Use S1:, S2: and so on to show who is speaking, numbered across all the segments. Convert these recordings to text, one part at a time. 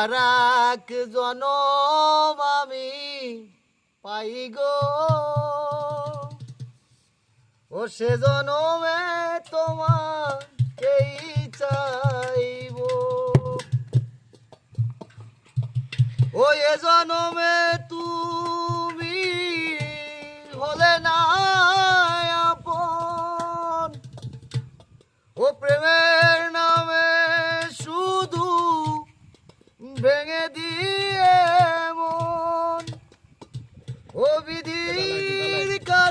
S1: আর এক জনম আমি, পাই গো। ও সে জনমে তোমাকেই চাইব? ও এ জনমে তুমি হলে না আপন। ও প্রেমের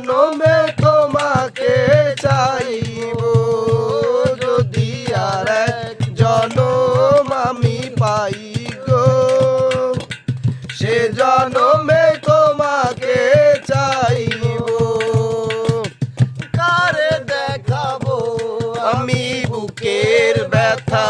S2: জনমে তোমাকে চাইব,
S1: যদি
S2: আর জনম আমি পাই গো সে জনমে তোমাকে চাইব, কারে দেখাবো আমি বুকের ব্যথা?